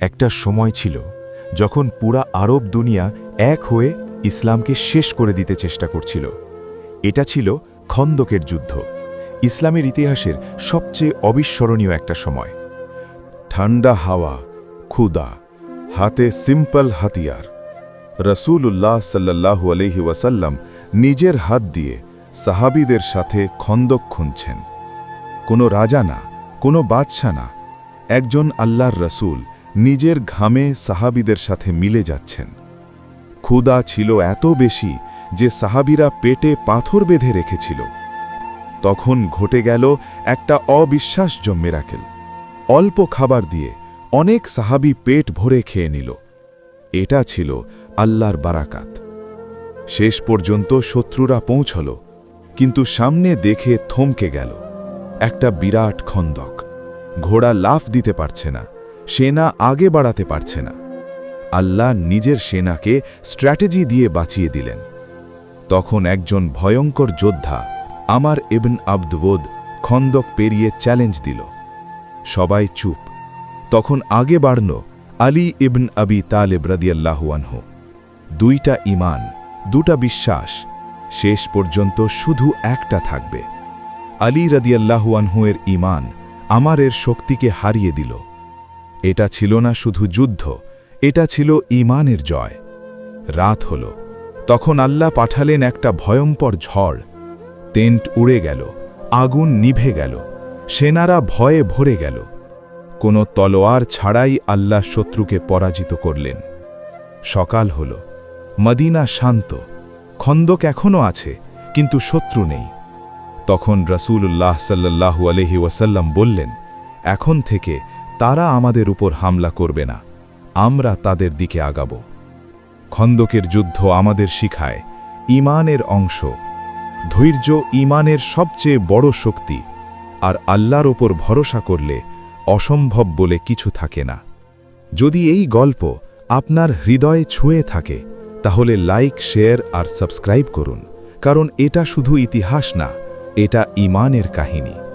একটা সময় ছিল যখন পুরা আরব দুনিয়া এক হয়ে ইসলামকে শেষ করে দিতে চেষ্টা করছিল। এটা ছিল খন্দকের যুদ্ধ। ইসলামের ইতিহাসের সবচেয়ে অবিস্মরণীয় একটা সময়। ঠান্ডা হাওয়া ক্ষুদা হাতে সিম্পল হাতিয়ার। রসুল্লাহ সাল্লাহু আলহি ওয়াসাল্লাম নিজের হাত দিয়ে সাহাবিদের সাথে খন্দক খুঁজছেন কোনো রাজা না, কোনো বাদশা না, একজন আল্লাহর রসুল নিজের ঘামে সাহাবিদের সাথে মিলে যাচ্ছেন। ক্ষুদা ছিল এত বেশি যে সাহাবিরা পেটে পাথর বেঁধে রেখেছিল। তখন ঘটে গেল একটা অবিশ্বাস অবিশ্বাস্য মেরাকেল অল্প খাবার দিয়ে অনেক সাহাবি পেট ভরে খেয়ে নিল। এটা ছিল আল্লাহর বারাকাত। শেষ পর্যন্ত শত্রুরা পৌঁছল, কিন্তু সামনে দেখে থমকে গেল। একটা বিরাট খন্দক। ঘোড়া লাফ দিতে পারছে না। সেনা আগে বাড়াতে পারছে না। আল্লাহ নিজের সেনাকে স্ট্র্যাটেজি দিয়ে বাঁচিয়ে দিলেন। তখন একজন ভয়ঙ্কর যোদ্ধা, আমার ইবন আব্দবোদ, খন্দক পেরিয়ে চ্যালেঞ্জ দিল। সবাই চুপ। তখন আগে বাড়ল আলী ইবন আবি তালেব রদিয়াল্লাহুয়ানহু দুইটা ইমান দুটা বিশ্বাস, শেষ পর্যন্ত শুধু একটা থাকবে। আলী রদিয়াল্লাহুয়ানহু এর ইমান আমার এর শক্তিকে হারিয়ে দিল। এটা ছিল না শুধু যুদ্ধ, এটা ছিল ইমানের জয়। রাত হল। তখন আল্লাহ পাঠালেন একটা ভয়ঙ্কর ঝড়। টেন্ট উড়ে গেল, আগুন নিভে গেল, সেনারা ভয়ে ভরে গেল। কোনো তলোয়ার ছাড়াই আল্লাহ শত্রুকে পরাজিত করলেন। সকাল হল। মদিনা শান্ত। খন্দক এখনও আছে, কিন্তু শত্রু নেই। তখন রসুল্লাহ সাল্লাহু আলহি ওয়াসাল্লাম বললেন, এখন থেকে তারা আমাদের উপর হামলা করবে না। আমরা তাদের দিকে আগাব। খন্দকের যুদ্ধ আমাদের শিখায়, ইমানের অংশ। ধৈর্য ইমানের সবচেয়ে বড় শক্তি। আর আল্লাহর ওপর ভরসা করলে অসম্ভব বলে কিছু থাকে না। যদি এই গল্প আপনার হৃদয়ে ছুঁয়ে থাকে, তাহলে লাইক, শেয়ার আর সাবস্ক্রাইব করুন। কারণ এটা শুধু ইতিহাস না, এটা ইমানের কাহিনী।